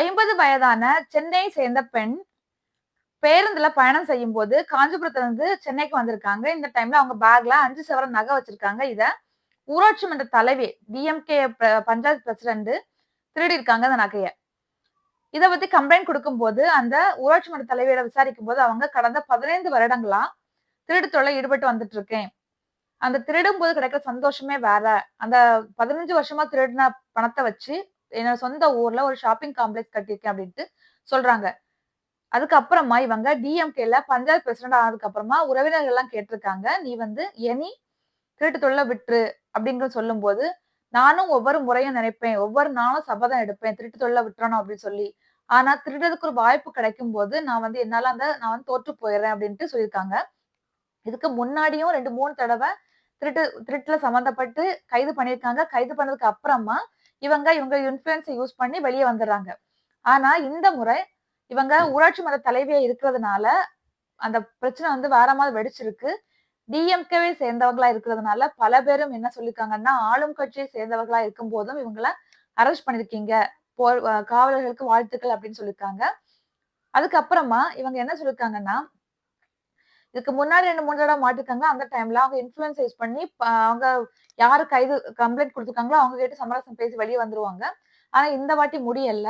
ஐம்பது வயதான சென்னையை சேர்ந்த பெண் பேருந்துல பயணம் செய்யும் போது காஞ்சிபுரத்துல இருந்து சென்னைக்கு வந்திருக்காங்க. இந்த டைம்ல அவங்க பேக்ல அஞ்சு சவரன் நகை வச்சிருக்காங்க. இத ஊராட்சி மன்ற தலைவி டிஎம்கே பஞ்சாயத்து பிரசிடண்ட் திருடி இருக்காங்க அந்த நகைய. இதை பத்தி கம்ப்ளைண்ட் கொடுக்கும்போது அந்த ஊராட்சி மன்ற தலைவியிட விசாரிக்கும் போது அவங்க கடந்த பதினைந்து வருடங்களா திருடு தொழில ஈடுபட்டு வந்துட்டு இருக்கேன் அந்த திருடும் போது கிடைக்கிற சந்தோஷமே வேற. அந்த பதினஞ்சு வருஷமா திருடின பணத்தை வச்சு என்னோட சொந்த ஊர்ல ஒரு ஷாப்பிங் காம்ப்ளெக்ஸ் கட்டியிருக்கேன் அப்படின்ட்டு சொல்றாங்க. அதுக்கப்புறமா இவங்க டிஎம்கேல பஞ்சாயத்து பிரசிடண்ட் ஆனதுக்கு அப்புறமா உறவினர்கள் எல்லாம் கேட்டிருக்காங்க. நீ வந்து எனி திருட்டு தொழில விட்டுரு அப்படின்னு சொல்லும் போது நானும் ஒவ்வொரு முறையும் நினைப்பேன் ஒவ்வொரு நாளும் சபதம் எடுப்பேன் திருட்டு தொழில விட்டுறணும் அப்படின்னு சொல்லி. ஆனா திருடுறதுக்கு ஒரு வாய்ப்பு கிடைக்கும் போது நான் வந்து என்னால அந்த நான் வந்து தோற்று போயிடுறேன் அப்படின்ட்டு சொல்லியிருக்காங்க. இதுக்கு முன்னாடியும் ரெண்டு மூணு தடவை திருட்டு திருட்டுல சம்மந்தப்பட்டு கைது பண்ணியிருக்காங்க. கைது பண்ணதுக்கு அப்புறமா இவங்க இவங்க இன்ஃபுளுன்ஸை யூஸ் பண்ணி வெளியே வந்துடுறாங்க. ஆனா இந்த முறை இவங்க ஊராட்சி மன்ற தலைவியா இருக்கிறதுனால அந்த பிரச்சனை வந்து வேற மாதிரி வெடிச்சிருக்கு. டிஎம்கேவை சேர்ந்தவங்களா இருக்கிறதுனால பல பேரும் என்ன சொல்லியிருக்காங்கன்னா ஆளும் கட்சியை சேர்ந்தவர்களா இருக்கும் போதும் இவங்கள அரெஸ்ட் பண்ணிருக்கீங்க. போர் காவலர்களுக்கு வாழ்த்துக்கள் அப்படின்னு சொல்லியிருக்காங்க அதுக்கப்புறமா இவங்க என்ன சொல்லியிருக்காங்கன்னா இதுக்கு முன்னாடி ரெண்டு மூணு தடவை மாட்டிருக்காங்க. அந்த டைம்ல அவங்க இன்ஃபுளுசைஸ் பண்ணி அவங்க யாரு கைது கம்ப்ளைண்ட் கொடுத்துருக்காங்களோ அவங்க கிட்ட சமரசம் பேசி வெளியே வந்துருவாங்க. ஆனா இந்த வாட்டி முடியல.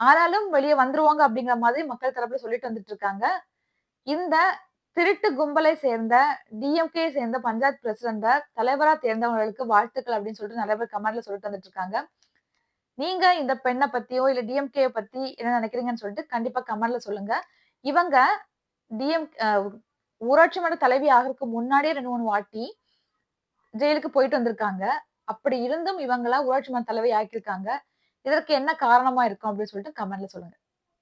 ஆனாலும் வெளியே வந்துருவாங்க அப்படிங்கிற மாதிரி மக்கள் தரப்புல சொல்லிட்டு வந்துட்டு இருக்காங்க. இந்த திருட்டு கும்பலை சேர்ந்த டிஎம்கே சேர்ந்த பஞ்சாயத் பிரசிடண்ட தலைவரா தேர்ந்தவங்களுக்கு வாழ்த்துக்கள் அப்படின்னு சொல்லிட்டு நிறைய பேர் கமெண்ட்ல சொல்லிட்டு வந்துட்டு இருக்காங்க. நீங்க இந்த பெண்ணை பத்தியோ இல்ல டிஎம்கே பத்தி என்ன நினைக்கிறீங்கன்னு சொல்லிட்டு கண்டிப்பா கமெண்ட்ல சொல்லுங்க. இவங்க டிஎம் ஊராட்சி மன்ற தலைவி ஆகிறதுக்கு முன்னாடியே ரெண்டு மூணு வாட்டி ஜெயிலுக்கு போயிட்டு வந்திருக்காங்க. அப்படி இருந்தும் இவங்களா ஊராட்சி மன்ற தலைவி ஆக்கியிருக்காங்க. இதற்கு என்ன காரணமா இருக்கும் அப்படின்னு சொல்லிட்டு கமெண்ட்ல சொல்லுங்க.